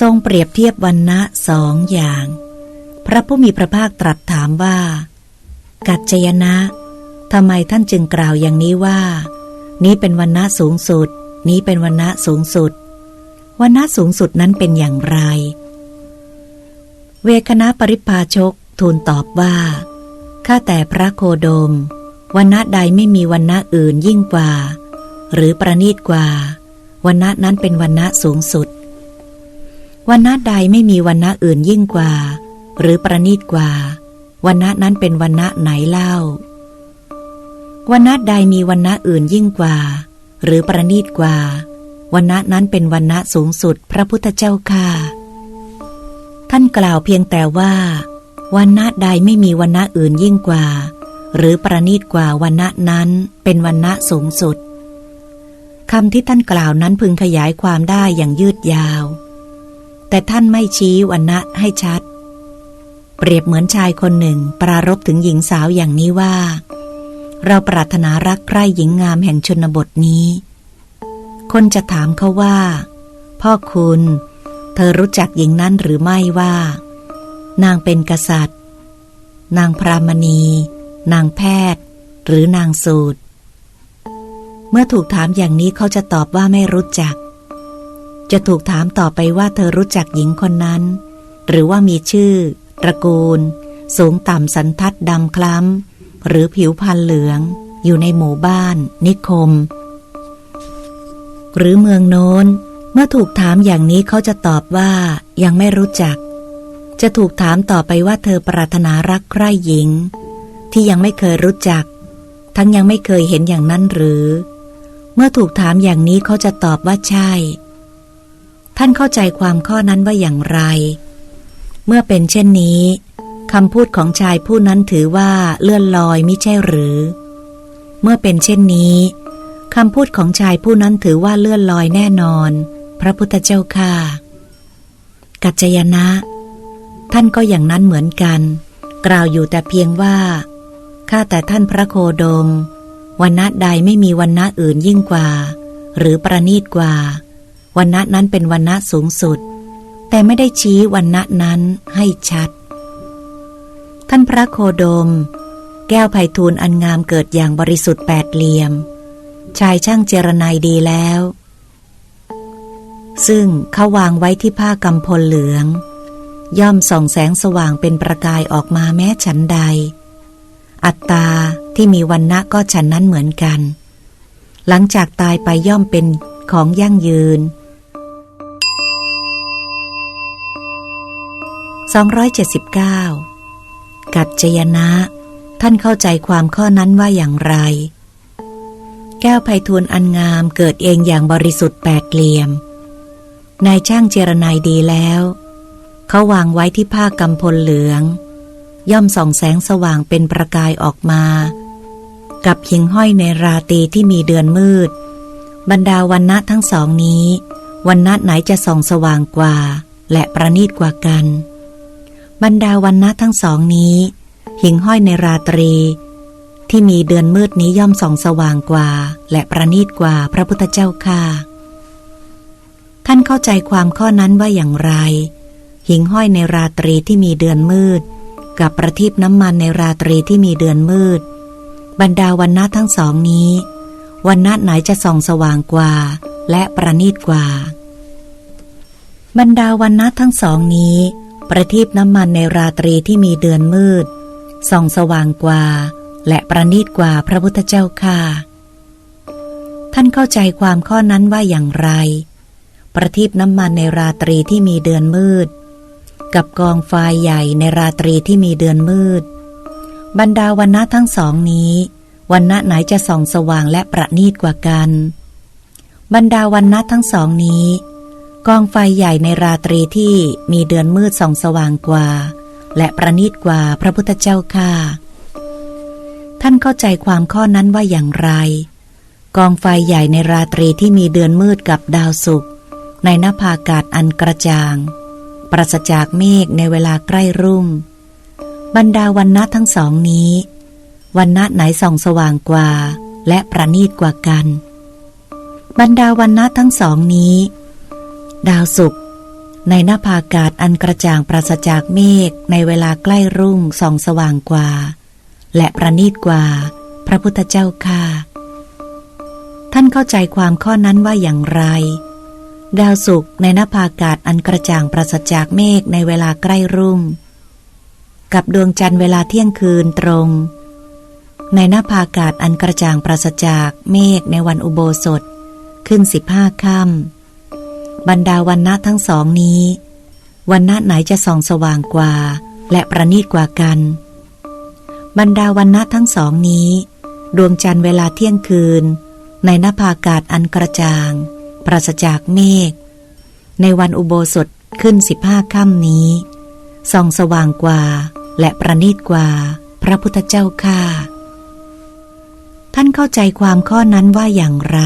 ทรงเปรียบเทียบวันณะสองอย่าง พระผู้มีพระภาคตรัสถามว่า กัจจยนะทำไมท่านจึงกล่าวอย่างนี้ว่า นี้เป็นวันณะสูงสุด นี้เป็นวันณะสูงสุดวันณะสูงสุดนั้นเป็นอย่างไร เวคณะปริพาชกทูลตอบว่าข้าแต่พระโคโดมวันณะใดไม่มีวันณะอื่นยิ่งกว่า หรือประณีตกว่าวันณะนั้นเป็นวันณะสูงสุด วันณะใดไม่มีวันณะอื่นยิ่งกว่า หรือประณีตกว่าวันณะนั้นเป็นวันณะไหนเล่าวันณะใดมีวันณะอื่นยิ่งกว่า หรือประณีตกว่าวันณะนั้นเป็นวันณะสูงสุดพระพุทธเจ้าค่ะ ท่านกล่าวเพียงแต่ว่าวันณะใดไม่มีวันณะอื่นยิ่งกว่า หรือประณีตกว่าวันณะนั้นเป็นวันณะสูงสุดคำที่ท่านกล่าวนั้นพึงขยายความได้อย่างยืดยาว แต่ท่านไม่ชี้วันณะให้ชัด เปรียบเหมือนชายคนหนึ่งปรารบถึงหญิงสาวอย่างนี้ว่า เราปรารถนารักใคร่หญิงงามแห่งชนบทนี้ คนจะถามเขาว่า พ่อคุณ เธอรู้จักหญิงนั้นหรือไม่ว่า นางเป็นกษัตริย์ นางพรามณี นางแพทย์ หรือนางสูตร เมื่อถูกถามอย่างนี้เขาจะตอบว่าไม่รู้จัก จะถูกถามต่อไปว่าเธอรู้จักหญิงคนนั้น หรือว่ามีชื่อ ตระกูล สูงต่ำสันทัดดำคล้ำ หรือผิวพรรณเหลือง อยู่ในหมู่บ้าน นิคม หรือเมืองโน้น เมื่อถูกถามอย่างนี้เขาจะตอบว่ายังไม่รู้จัก จะถูกถามต่อไปว่าเธอปรารถนารักใคร่หญิง ที่ยังไม่เคยรู้จัก ทั้งยังไม่เคยเห็นอย่างนั้นหรือ เมื่อถูกถามอย่างนี้เขาจะตอบว่าใช่ ท่านเข้าใจความข้อนั้นว่าอย่างไร เมื่อเป็นเช่นนี้คำพูดของชายผู้นั้นถือว่าเลื่อนลอยมิใช่หรือ เมื่อเป็นเช่นนี้คำพูดของชายผู้นั้นถือว่าเลื่อนลอยแน่นอน พระพุทธเจ้าค่ะ กัจจยนะ ท่านก็อย่างนั้นเหมือนกัน กล่าวอยู่แต่เพียงว่าข้าแต่ท่านพระโคดมวันณะใดไม่มีวันณะอื่นยิ่งกว่า หรือประณีตกว่า วันณะนั้นเป็นวันณะสูงสุด แต่ไม่ได้ชี้วันณะนั้นให้ชัด ท่านพระโคดม แก้วไผ่ทูลอันงามเกิดอย่างบริสุทธิ์แปดเหลี่ยม ชายช่างเจรนายดีแล้ว ซึ่งเขาวางไว้ที่ผ้ากำพลเหลือง ย่อมส่องแสงสว่างเป็นประกายออกมาแม้ฉันใด อัตตาที่มีวันณะก็ฉันนั้นเหมือนกัน หลังจากตายไปย่อมเป็นของยั่งยืน 279 กัจจยนะ ท่านเข้าใจความข้อนั้นว่าอย่างไร แก้วไพทูลอันงามเกิดเองอย่างบริสุทธิ์แปดเหลี่ยม นายช่างเจรนายดีแล้ว เขาวางไว้ที่ผ้ากำพลเหลือง ย่อมส่องแสงสว่างเป็นประกายออกมา กับหิงห้อยในราตีที่มีเดือนมืด บรรดาวันณะทั้งสองนี้ วันณะไหนจะส่องสว่างกว่า และประณีตกว่ากัน บรรดาวันณะทั้งสองนี้ หิงห้อยในราตรี ที่มีเดือนมืดนี้ย่อมส่องสว่างกว่า และประณีตกว่าพระพุทธเจ้าค่ะ ท่านเข้าใจความข้อนั้นว่าอย่างไร หิงห้อยในราตรีที่มีเดือนมืด กับประทีปน้ำมันในราตรีที่มีเดือนมืด บรรดาวันณะทั้งสองนี้วันณะไหนจะส่องสว่างกว่า และประณีตกว่า บรรดาวันณะทั้งสองนี้ ประทีปน้ำมันในราตรีที่มีเดือนมืด ส่องสว่างกว่า และประณีตกว่าพระพุทธเจ้าค่ะ ท่านเข้าใจความข้อนั้นว่าอย่างไร ประทีปน้ำมันในราตรีที่มีเดือนมืด กับกองไฟใหญ่ในราตรีที่มีเดือนมืด บรรดาวันณะทั้งสองนี้วันณะไหนจะส่องสว่างและประณีตกว่ากัน บรรดาวันณะทั้งสองนี้ กองไฟใหญ่ในราตรีที่มีเดือนมืดส่องสว่างกว่า และประณีตกว่าพระพุทธเจ้าค่ะท่านเข้าใจความข้อนั้นว่าอย่างไร กองไฟใหญ่ในราตรีที่มีเดือนมืดกับดาวศุกร์ในนภาอากาศอันกระจ่าง ปราศจากเมฆในเวลาใกล้รุ่ง บรรดาวันณะทั้งสองนี้วันณะไหนส่องสว่างกว่า และประณีตกว่ากัน บรรดาวันณะทั้งสองนี้ ดาวศุกในหน้าผากาศอันกระจ่างปราศจากเมฆในเวลาใกล้รุ่งส่องสว่างกว่า และประณีตกว่า พระพุทธเจ้าค่ะ ท่านเข้าใจความข้อนั้นว่าอย่างไร ดาวศุกในหน้าผากาศอันกระจ่างปราศจากเมฆในเวลาใกล้รุ่ง กับดวงจันทร์เวลาเที่ยงคืนตรง ในหน้าผากาศอันกระจ่างปราศจากเมฆในวันอุโบสถ ขึ้นสิบห้าค่ำ บรรดาวันณะทั้งสองนี้ วันณะไหนจะส่องสว่างกว่า และประณีตกว่ากัน บรรดาวันณะทั้งสองนี้ ดวงจันทร์เวลาเที่ยงคืน ในหน้าผากาศอันกระจ่าง ปราศจากเมฆ ในวันอุโบสถขึ้นสิบห้าค่ำนี้ ส่องสว่างกว่า และประณีตกว่า พระพุทธเจ้าค่าท่านเข้าใจความข้อนั้นว่าอย่างไร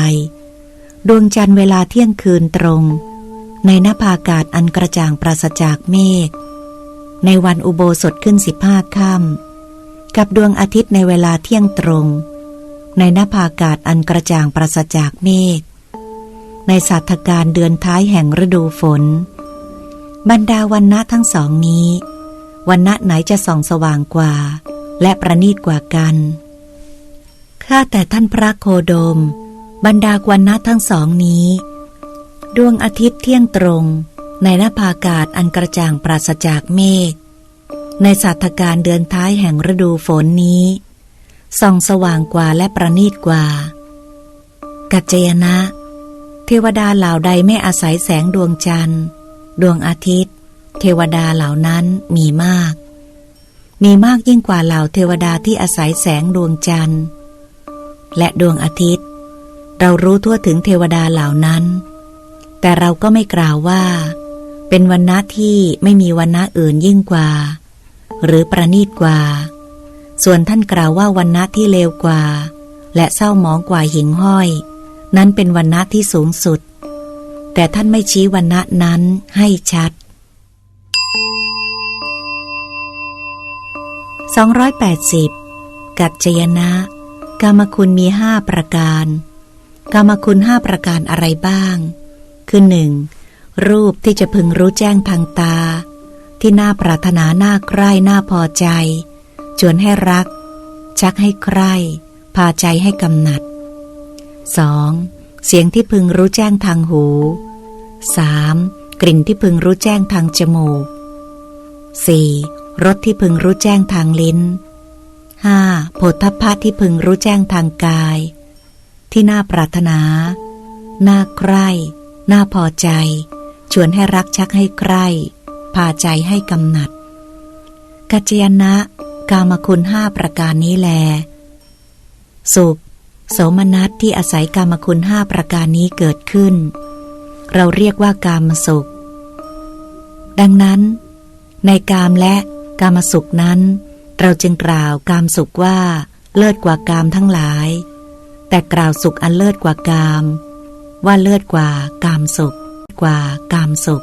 ดวงจันทร์เวลาเที่ยงคืนตรง ในหน้าผากาศอันกระจ่างปราศจากเมฆ ในวันอุโบสถขึ้นสิบห้าค่ำกับดวงอาทิตย์ในเวลาเที่ยงตรง ในหน้าผากาศอันกระจ่างปราศจากเมฆ ในศาสตการเดือนท้ายแห่งฤดูฝน บรรดาวันณะทั้งสองนี้ วันณะไหนจะส่องสว่างกว่า และประณีตกว่ากันข้าแต่ท่านพระโคโดม บรรดาวันณะทั้งสองนี้ ดวงอาทิตย์เที่ยงตรง ในหน้าผากาศอันกระจ่างปราศจากเมฆ ในศาสตการเดือนท้ายแห่งฤดูฝนนี้ส่องสว่างกว่าและประณีตกว่า กัจจยนะ เทวดาเหล่าใดไม่อาศัยแสงดวงจันทร์ ดวงอาทิตย์ เทวดาเหล่านั้นมีมาก มีมากยิ่งกว่าเหล่าเทวดาที่อาศัยแสงดวงจันทร์ และดวงอาทิตย์ เรารู้ทั่วถึงเทวดาเหล่านั้น แต่เราก็ไม่กล่าวว่า เป็นวันณะที่ไม่มีวันณะอื่นยิ่งกว่า หรือประณีตกว่า ส่วนท่านกล่าวว่าวันณะที่เลวกว่า และเศร้าหมองกว่าหิงห้อย นั้นเป็นวันณะที่สูงสุด แต่ท่านไม่ชี้วันณะนั้นให้ชัด 280 กัจจยนะ กรรมคุณมีห้าประการ กรรมคุณห้าประการอะไรบ้าง คือหนึ่งรูปที่จะพึงรู้แจ้งทางตา ที่น่าปรารถนาน่าใคร่น่าพอใจ ชวนให้รัก ชักให้ใคร่ พาใจให้กำหนัด 2. เสียงที่พึงรู้แจ้งทางหู 3. กลิ่นที่พึงรู้แจ้งทางจมูก 4. รสที่พึงรู้แจ้งทางลิ้น 5. โผฏฐัพพะที่พึงรู้แจ้งทางกาย ที่น่าปรารถนา น่าใคร่น่าพอใจ ชวนให้รักชักให้ใคร่พาใจให้กำหนัด กัจจยนะ กามคุณห้าประการนี้แล สุข โสมนัสที่อาศัยกามคุณห้าประการนี้เกิดขึ้น เราเรียกว่ากามสุข ดังนั้น ในกามและกามสุขนั้น เราจึงกล่าวกามสุขว่า เลิศกว่ากามทั้งหลาย แต่กล่าวสุขอันเลิศกว่ากาม ว่าเลิศกว่ากามสุข กว่ากามสุข